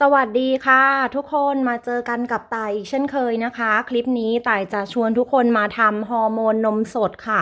สวัสดีค่ะ ทุกคนมาเจอกันกับตายอีกเช่นเคยนะคะ คลิปนี้ตายจะชวนทุกคนมาทำฮอร์โมนนมสดค่ะ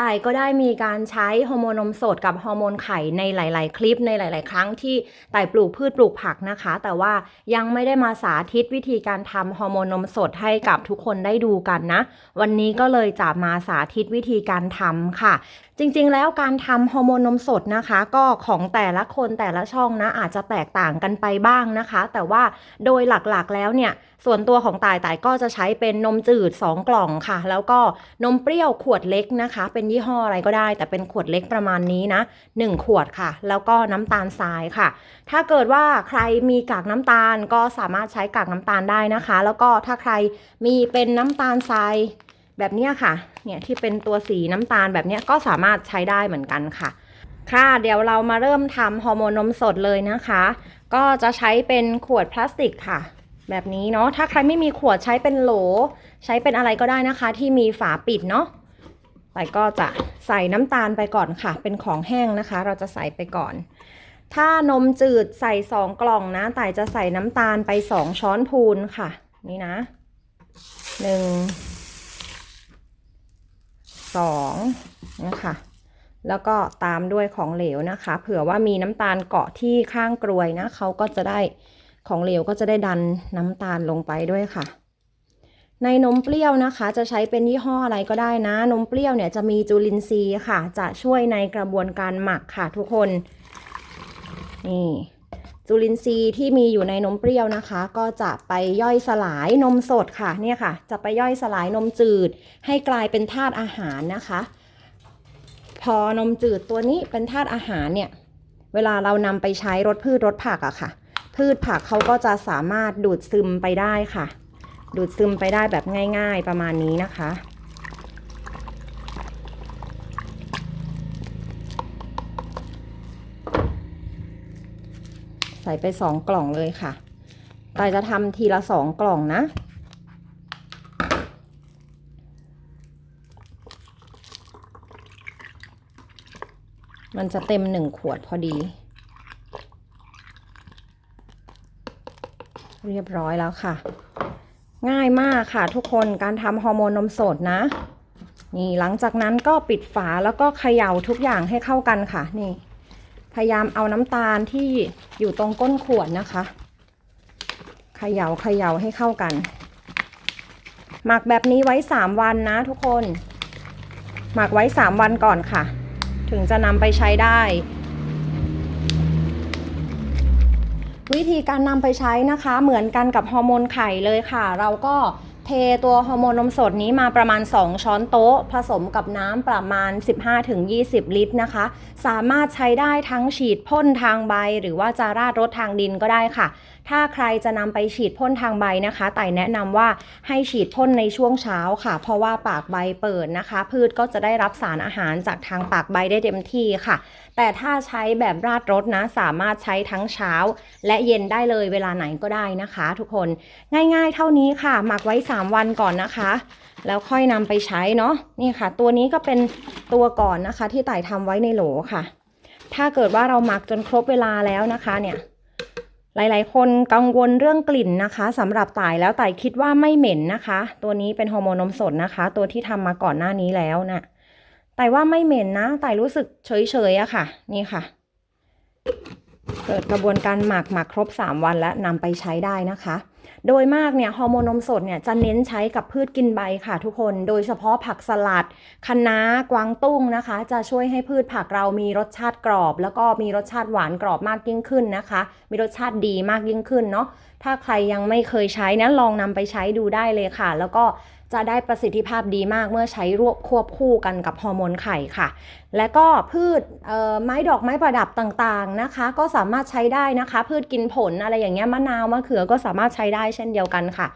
ต่ายก็ได้มีการใช้ฮอร์โมนนมสดกับฮอร์โมนไข่ในหลาย ๆ คลิปในหลาย ๆ ครั้งที่ต่ายปลูกพืชปลูกผักนะคะ แต่ว่ายังไม่ได้มาสาธิตวิธีการทำฮอร์โมนนมสดให้กับทุกคนได้ดูกันนะ วันนี้ก็เลยจะมาสาธิตวิธีการทำค่ะ จริง ๆ แล้วการทำฮอร์โมนนมสดนะคะ ก็ของแต่ละคนแต่ละช่องนะ อาจจะแตกต่างกันไปบ้างนะคะ แต่ว่าโดยหลัก ๆ แล้วเนี่ยส่วนตัวของต่ายต่ายก็จะใช้เป็นนมจืด 2 กล่องค่ะ แล้วก็นมเปรี้ยวขวดเล็กนะคะ เป็นยี่ห้ออะไรก็ได้ แต่เป็นขวดเล็กประมาณนี้นะ 1 ขวดค่ะ แล้วก็น้ำตาลทรายค่ะ ถ้าเกิดว่าใครมีกากน้ำตาลก็สามารถใช้กากน้ำตาลได้นะคะ แล้วก็ถ้าใครมีเป็นน้ำตาลทรายแบบเนี้ยค่ะ เนี่ยที่เป็นตัวสีน้ำตาลแบบเนี้ยก็สามารถใช้ได้เหมือนกันค่ะ ค่ะ เดี๋ยวเรามาเริ่มทำฮอร์โมนนมสดเลยนะคะ ก็จะใช้เป็นขวดพลาสติกค่ะ แบบนี้เนาะ ถ้าใครไม่มีขวดใช้เป็นโหล ใช้เป็นอะไรก็ได้นะคะ ที่มีฝาปิดเนาะ แต่ก็จะใส่น้ำตาลไปก่อนค่ะ เป็นของแห้งนะคะ เราจะใส่ไปก่อน ถ้านมจืดใส่สองกล่องนะแต่จะใส่น้ำตาลไปสองช้อนพูนค่ะ นี่นะหนึ่งสองนะคะแล้วก็ตามด้วยของเหลวนะคะ เผื่อว่ามีน้ำตาลเกาะที่ข้างกรวยนะเขาก็จะได้ของเหลวก็จะได้ดันน้ำตาลลงไปด้วยค่ะ ในนมเปรี้ยวนะคะ จะใช้เป็นยี่ห้ออะไรก็ได้นะ นมเปรี้ยวเนี่ยจะมีจุลินทรีย์ค่ะ จะช่วยในกระบวนการหมักค่ะทุกคนนี่จุลินทรีย์ที่มีอยู่ในนมเปรี้ยวนะคะ ก็จะไปย่อยสลายนมสดค่ะเนี่ยค่ะ จะไปย่อยสลายนมจืด ให้กลายเป็นธาตุอาหารนะคะ พอนมจืดตัวนี้เป็นธาตุอาหารเนี่ยเวลาเรานำไปใช้รดพืชรดผักอะค่ะ พืชผักเขาก็จะสามารถดูดซึมไปได้ค่ะ ดูดซึมไปได้แบบง่าย ๆ ประมาณนี้นะคะ ใส่ไปสองกล่องเลยค่ะตายจะทำทีละสองกล่องนะมันจะเต็มหนึ่งขวดพอดี เรียบร้อยแล้วค่ะ ง่ายมากค่ะทุกคนการทำฮอร์โมนนมสดนะ นี่หลังจากนั้นก็ปิดฝาแล้วก็เขย่าทุกอย่างให้เข้ากันค่ะ นี่ พยายามเอาน้ำตาลที่อยู่ตรงก้นขวดนะคะเขย่าเขย่าให้เข้ากัน หมักแบบนี้ไว้ 3 วันนะทุกคน หมักไว้ 3 วันก่อนค่ะ ถึงจะนำไปใช้ได้ วิธีการนำไปใช้นะคะ เหมือนกันกับฮอร์โมนไข่เลยค่ะ เราก็ ทตัวฮอร์โมนนมสดนี้มาประมาณ 2 ช้อนโต๊ะ ผสมกับน้ำประมาณ 15-20 ลิตรนะคะ สามารถใช้ได้ทั้งฉีดพ่นทางใบ หรือว่าจะราดรถทางดินก็ได้ค่ะ ถ้าใครจะนำไปฉีดพ่นทางใบนะคะไต่แนะนำว่าให้ฉีดพ่นในช่วงเช้าค่ะ เพราะว่าปากใบเปิดนะคะ พืชก็จะได้รับสารอาหารจากทางปากใบได้เต็มที่ค่ะ แต่ถ้าใช้แบบราดรถนะสามารถใช้ทั้งเช้า และเย็นได้เลยเวลาไหนก็ได้นะคะ ทุกคน ง่าย ๆ เท่านี้ค่ะหมักไว้3วันก่อนนะคะ แล้วค่อยนำไปใช้เนาะนี่ค่ะ ตัวนี้ก็เป็นตัวก่อนนะคะ ที่ไต่ทำไว้ในโหลค่ะ ถ้าเกิดว่าเราหมักจนครบเวลาแล้วนะคะเนี่ยหลาย ๆ คนกังวลเรื่องกลิ่นนะคะสำหรับต่ายแล้วต่ายคิดว่าไม่เหม็นนะคะ ตัวนี้เป็นฮอร์โมนนมสดนะคะ ตัวที่ทำมาก่อนหน้านี้แล้วนะ่ะต่ว่าไม่เหม็นนะต่รู้สึกเฉยๆอะค่ะ นี่ค่ะ เกิดกระบวนการหมักหมักครบ 3 วันแล้วนำไปใช้ได้นะคะ โดยมากเนี่ยฮอร์โมนนมสดเนี่ยจะเน้นใช้กับพืชกินใบค่ะทุกคน โดยเฉพาะผักสลัดคะน้ากวางตุ้งนะคะ จะช่วยให้พืชผักเรามีรสชาติกรอบ แล้วก็มีรสชาติหวานกรอบมากยิ่งขึ้นนะคะ มีรสชาติดีมากยิ่งขึ้นเนาะถ้าใครยังไม่เคยใช้นะลองนำไปใช้ดูได้เลยค่ะ แล้วก็จะได้ประสิทธิภาพดีมากเมื่อใช้รวบควบคู่กันกับฮอร์โมนไข่ค่ะ และก็พืชไม้ดอกไม้ประดับต่างๆนะคะ ก็สามารถใช้ได้นะคะ พืชกินผลอะไรอย่างเงี้ยมะนาวมะเขือก็สามารถใช้ได้เช่นเดียวกันค่ะ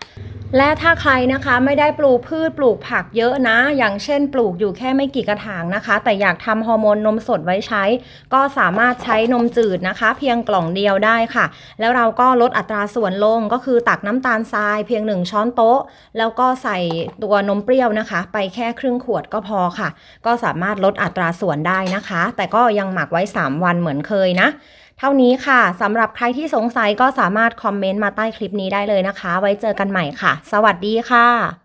และถ้าใครนะคะไม่ได้ปลูกพืชปลูกผักเยอะนะ อย่างเช่น ปลูกอยู่แค่ไม่กี่กระถางนะคะ แต่อยากทำฮอร์โมนนมสดไว้ใช้ ก็สามารถใช้นมจืดนะคะ เพียงกล่องเดียวได้ค่ะ แล้วเราก็ลดอัตราส่วนลงก็คือตักน้ำตาลทรายเพียง 1 ช้อนโต๊ะ แล้วก็ใส่ตัวนมเปรี้ยวนะคะ ไปแค่ครึ่งขวดก็พอค่ะ ก็สามารถลดอัตราส่วนได้นะคะ แต่ก็ยังหมักไว้ 3 วันเหมือนเคยนะ เท่านี้ค่ะสำหรับใครที่สงสัยก็สามารถคอมเมนต์มาใต้คลิปนี้ได้เลยนะคะ ไว้เจอกันใหม่ค่ะ สวัสดีค่ะ